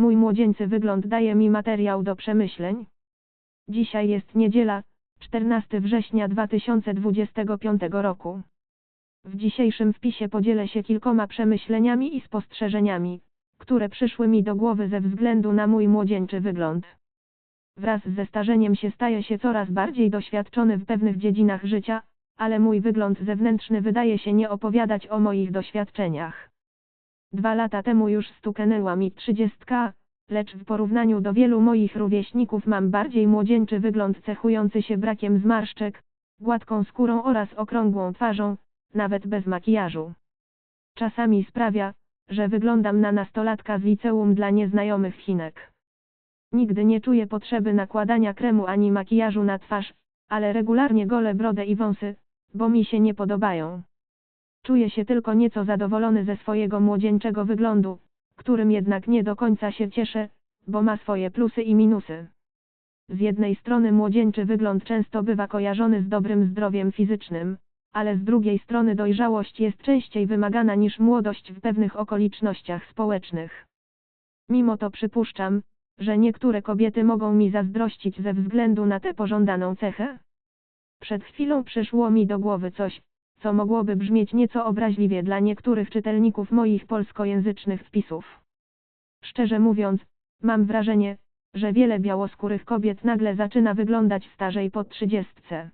Mój młodzieńczy wygląd daje mi materiał do przemyśleń. Dzisiaj jest niedziela, 14 września 2025 roku. W dzisiejszym wpisie podzielę się kilkoma przemyśleniami i spostrzeżeniami, które przyszły mi do głowy ze względu na mój młodzieńczy wygląd. Wraz ze starzeniem się staję się coraz bardziej doświadczony w pewnych dziedzinach życia, ale mój wygląd zewnętrzny wydaje się nie opowiadać o moich doświadczeniach. Dwa lata temu już stuknęła mi trzydziestka, lecz w porównaniu do wielu moich rówieśników mam bardziej młodzieńczy wygląd cechujący się brakiem zmarszczek, gładką skórą oraz okrągłą twarzą, nawet bez makijażu. Czasami sprawia, że wyglądam na nastolatka z liceum dla nieznajomych Chinek. Nigdy nie czuję potrzeby nakładania kremu ani makijażu na twarz, ale regularnie golę brodę i wąsy, bo mi się nie podobają. Czuję się tylko nieco zadowolony ze swojego młodzieńczego wyglądu, którym jednak nie do końca się cieszę, bo ma swoje plusy i minusy. Z jednej strony młodzieńczy wygląd często bywa kojarzony z dobrym zdrowiem fizycznym, ale z drugiej strony dojrzałość jest częściej wymagana niż młodość w pewnych okolicznościach społecznych. Mimo to przypuszczam, że niektóre kobiety mogą mi zazdrościć ze względu na tę pożądaną cechę. Przed chwilą przyszło mi do głowy coś, co mogłoby brzmieć nieco obraźliwie dla niektórych czytelników moich polskojęzycznych wpisów. Szczerze mówiąc, mam wrażenie, że wiele białoskórych kobiet nagle zaczyna wyglądać starzej po trzydziestce.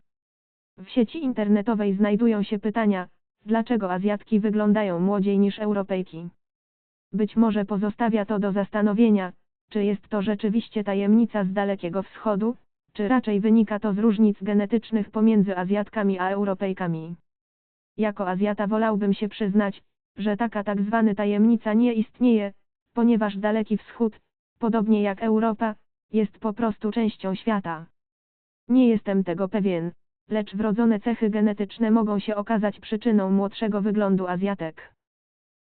W sieci internetowej znajdują się pytania, dlaczego Azjatki wyglądają młodziej niż Europejki. Być może pozostawia to do zastanowienia, czy jest to rzeczywiście tajemnica z Dalekiego Wschodu, czy raczej wynika to z różnic genetycznych pomiędzy Azjatkami a Europejkami. Jako Azjata wolałbym się przyznać, że taka tak zwana tajemnica nie istnieje, ponieważ Daleki Wschód, podobnie jak Europa, jest po prostu częścią świata. Nie jestem tego pewien, lecz wrodzone cechy genetyczne mogą się okazać przyczyną młodszego wyglądu Azjatek.